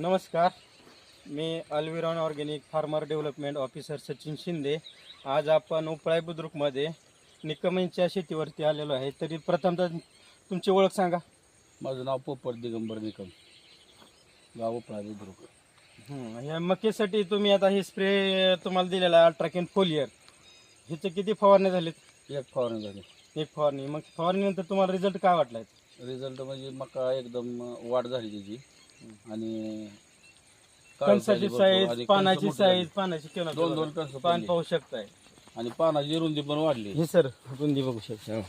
नमस्कार. मी अल्विरॉन organic farmer development officer Sachin Shinde. आज आपण उपळाई बुद्रुकमध्ये निकमांच्या शेतीवरती आलेलो आहे. तरी प्रथमतः तुमची ओळख सांगा. माझं नाव पोपट दिगंबर निकम. गाव उपळा बुद्रुक. हं, या मकेसाठी तुम्ही आता हे स्प्रे तुम्हाला दिलेला अल्ट्राकेन फोलियर ह्याचे किती फवारणी झालेत? एक फवारणी झाली. एक फवारणी. मग फवारणीनंतर तुम्हाला रिझल्ट काय वाटलाय? रिझल्ट म्हणजे मका एकदम वाढ झाली त्याची आणि काळी कणसाची आणि साईज कणसं पानाची मोठी साईज झाली. पानाची केव्हा दोन दोन कणस पान पाहू शकताय. आणि पानाची रुंदी पण वाढली. हे सर रुंदी बघू शकता.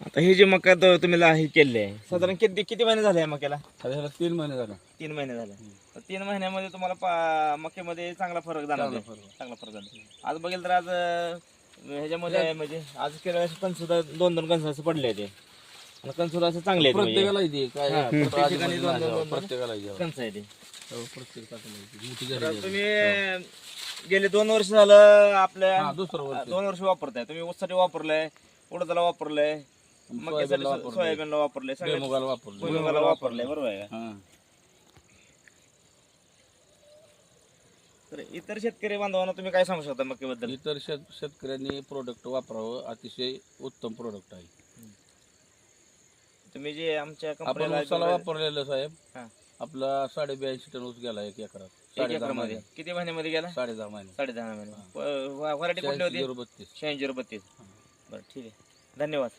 आता हे जे मका तो तुम्ही ला- हे केले आहे साधारण किती किती महिने झाले या मक्याला? आता ह्याला तीन महिने झाले. तीन महिने झाले. तर तीन महिन्यामध्ये तुम्हाला पा- मक्यामध्ये चांगला फरक जाणवतो चांगला फरक. चांगला फरक आज बघेल तर आज अं, ह्याच्यामध्ये म्हणजे आज केलं कण सुद्धा दोन दोन कणस असं पडले ते सुद्धा असं चांगले आहेत म्हणजे. प्रत्येकाला येते काय हा, कुठं प्रत्येक ठिकाणी मध्ये दोन- नाही दोन- जावं, दोन- प्रत्येकाला येते. कणस आहे ते हो, प्रत्येकाला येते. मोठी तर झाली तुम्ही. गेले दोन वर्ष झालं आपल्या हा, दुसरं वर्ष दोन वर्ष वापरताय तुम्ही ऊससाठी वापरलंय उडदाला वापरलंय मक्यासाठी सोयाबीनला वापरलंय. सोयाबीनला वापरलंय सगळ्या भुईमुगाला वापरलं भुईमुगाला वापरलंय बरोबर आहे का? हा तर इतर शेतकरी बांधवांना तुम्ही काय सांगू शकता मक्याबद्दल इतर शेत शेतकऱ्यांनी प्रोडक्ट वापरावं अतिशय उत्तम प्रोडक्ट आहे तुम्ही जे आमच्या आपण कंपनीला ऊसाला वापरलेलं साहेब. हा. आपला साडे ब्याऐंशी टन ऊस गेला एक एकरात. एक साडे दहा एकरमध्ये? महिने. किती महिन्यामध्ये गेला? साडे दहा महिने. साडे दहा महिने व्हरायटी कुठली होती? शहाऐंशी बत्तीस. शहाऐंशी बत्तीस. बरं ठीक आहे. धन्यवाद.